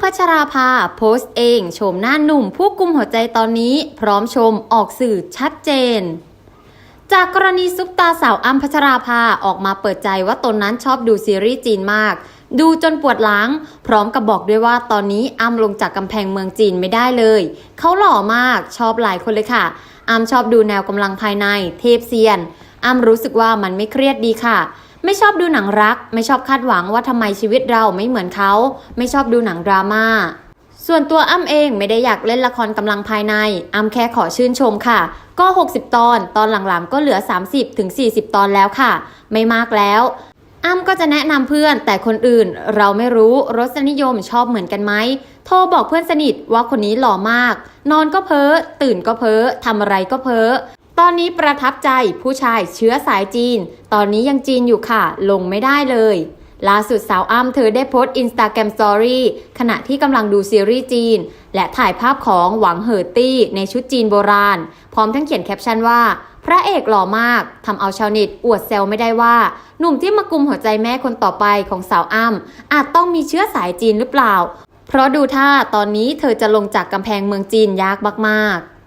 พัชราภาโพสต์เองชมหน้าหนุ่มผู้กุมหัวใจตอนนี้ พร้อมชมออกสื่อชัดเจน จากกรณีซุปตาสาวอัมพัชราภาออกมาเปิดใจว่าตนนั้นชอบดูซีรีส์จีนมาก ดูจนปวดหลัง พร้อมกับบอกด้วยว่าตอนนี้อัมลงจากกำแพงเมืองจีนไม่ได้เลย เขาหล่อมากชอบหลายคนเลยค่ะอัมชอบดูแนวกำลังภายใน เทพเซียนอัมรู้สึกว่ามันไม่เครียดดีค่ะ ไม่ชอบดูหนังรัก ไม่ชอบคาดหวังว่าทำไมชีวิตเราไม่เหมือนเขา ไม่ชอบดูหนังดราม่าส่วนตัวอ้ำเองไม่ได้อยากเล่นละครกำลังภายใน อ้ำแค่ขอชื่นชมค่ะ ก็ 60 ตอน ตอนหลังๆ ก็เหลือ 30ถึง40ตอนแล้วค่ะ ไม่มากแล้วอ้ำก็จะแนะนำเพื่อนแต่คนอื่นเราไม่รู้รสนิยมชอบเหมือนกันไหมโทรบอกเพื่อนสนิทว่าคนนี้หล่อมาก นอนก็เพ้อตื่นก็เพ้อทำอะไรก็เพ้อ ตอนนี้ประทับใจผู้ชายเชื้อสายจีน ตอนนี้ยังจีนอยู่ค่ะ ลงไม่ได้เลยล่าสุดสาวอ้ำเธอได้โพสต์อินสตาแกรมสตอรี่ขณะที่กำลังดูซีรีส์จีน และถ่ายภาพของหวังเหอตี้ในชุดจีนโบราณ พร้อมทั้งเขียนแคปชั่นว่า พระเอกหล่อมากทำเอาชาวเน็ตอวดแซวไม่ได้ว่า หนุ่มที่มากุมหัวใจแม่คนต่อไปของสาวอ้ำอาจต้องมีเชื้อสายจีนหรือเปล่า เพราะดูท่าตอนนี้เธอจะลงจากกำแพงเมืองจีนยากมากๆ